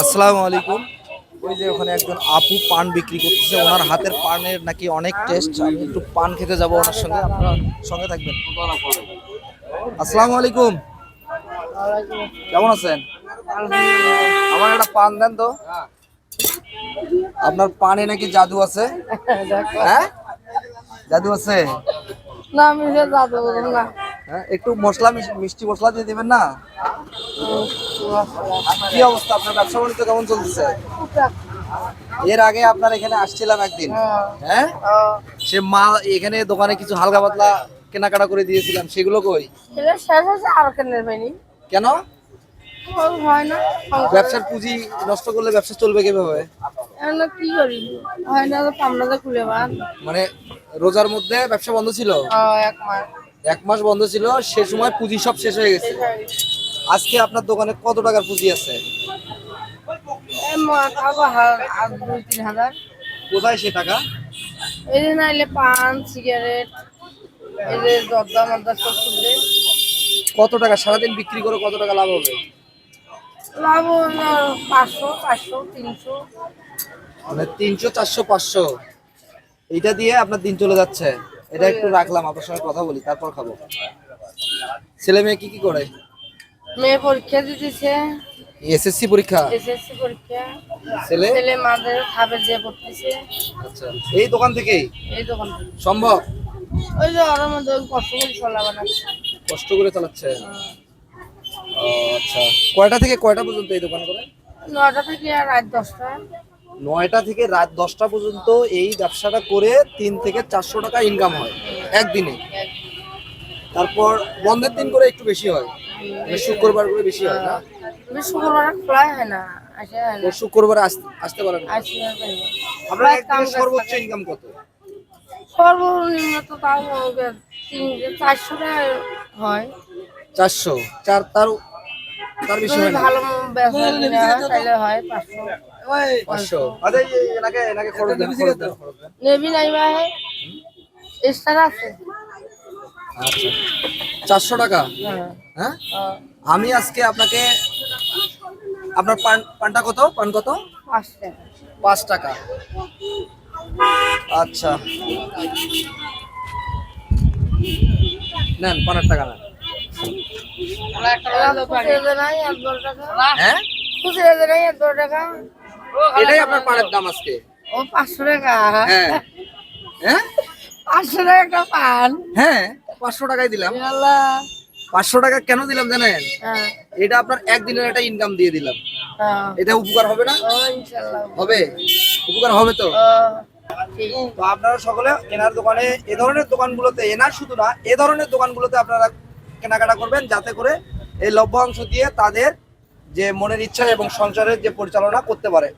আসসালামু আলাইকুম। ওই যে ওখানে একজন আপু পান বিক্রি করতেছে। ওনার হাতের পানের নাকি অনেক টেস্ট আমি একটু পান খেতে যাব ওনার সঙ্গে। আপনারা সঙ্গে থাকবেন। আসসালামু আলাইকুম। কেমন আছেন? আমার একটা পান দেন তো। আপনার পানে নাকি জাদু আছে? হ্যাঁ? জাদু আছে? না আমি বলুন না। একটু মশলা মিষ্টি মশলা দিয়ে দেবেন না? কি অবস্থা আপনার? ব্যবসা বাণিজ্য কেমন চলতেছে? এর আগে আপনার এখানে আসছিলাম একদিন হ্যাঁ? সে মা এখানে দোকানে কিছু হালকা পাতলা কেনাকাটা করে দিয়েছিলাম সেগুলো কই? আর কেন পাইনি কেন? হয় না ব্যবসার পুঁজি নষ্ট করলে ব্যবসা চলবে কীভাবে? কি করি? হয় না পামনাতে খুলে মানে রোজার মধ্যে ব্যবসা বন্ধ ছিল? এক মাস। এক মাস বন্ধ ছিল সে সময় পুঁজি সব শেষ হয়ে গেছে। আজকে আপনার দোকানে কত টাকার পুঁজি আছে? কোথায় সে টাকা? এই যে নাইলে পান সিগারেট এই যে মর্দা সব খুললে। কত টাকা? সারাদিন বিক্রি করে কত টাকা লাভ হবে? লাভ পাঁচশো চারশো তিনশো। মানে তিনশো চারশো পাঁচশো। এইটা দিয়ে আপনার দিন চলে যাচ্ছে। এটা একটু রাখলাম আপনার সঙ্গে কথা বলি তারপর খাব। ছেলে মেয়ে কি কি করে? মেয়ে পরীক্ষা দিতেছে। এসএসসি পরীক্ষা? এসএসসি পরীক্ষা। ছেলে? ছেলে মাদের খাবে যে পড়তেছে। আচ্ছা এই দোকান থেকেই? এই দোকান। সম্ভব? ওই যে ওর মধ্যে কষ্ট করে চলা বানাচ্ছে কষ্ট করে চালাচ্ছে? আচ্ছা। কয়টা থেকে কয়টা পর্যন্ত এই দোকান করে? নয়টা থেকে আর রাত দশটা। নয়টা থেকে রাত দশটা পর্যন্ত এই ব্যবসাটা করে তিন থেকে চারশো টাকা ইনকাম হয় একদিনে। তারপর বন্ধের দিন করে একটু বেশি হয় মানে শুক্রবার করে বেশি হয় না? শুক্রবার খোলাই হয় না আসে হয় ও না? শুক্রবারে আসতে পারেন। আপনার একদিনে সর্বোচ্চ ইনকাম কত? সর্বনিম্ন তো তাও চারশো টাকা হয়। চারশো চার তার তার বেশি হয় ভালো ব্যবসা হয় হয় পাঁচশো। পাঁচশো। আরে এই- এই এনাকে এনাকে খরচ দেন খরচ দেন খরচ দেন। নেবি নাই ভাই। এক্সট্রা আছে। আচ্ছা। চারশো টাকা? হ্যাঁ। হ্যাঁ? হ্যাঁ, আমি আজকে আপনাকে আপনার পান পানটা কত? পান কত? পাঁচ টাকা। পাঁচ টাকা। আচ্ছা। নেন পানের টাকা নেন। খুচরো নাই এক দশ টাকা। হ্যাঁ? খুচরো নাই এক দশ টাকা। এটাই আপনার পানের দাম আজকে? ও পাঁচশো টাকা। হ্যাঁ। হ্যাঁ? পাঁচশো টাকা পান। হ্যাঁ পাঁচশো টাকাই দিলাম। পাঁচশো টাকা কেন দিলাম জানেন? হ্যাঁ। এটা আপনার একদিনের একটা ইনকাম দিয়ে দিলাম। হ্যাঁ। এটা উপকার হবে না? হবে? উপকার হবে তো? তো আপনারা সকলে এনার দোকানে এ ধরনের দোকানগুলোতে এনার শুধু না এ ধরনের দোকানগুলোতে আপনারা কেনাকাটা করবেন যাতে করে এই লভ্যাংশ দিয়ে তাদের যে মনের ইচ্ছা এবং সংসারের যে পরিচালনা করতে পারে।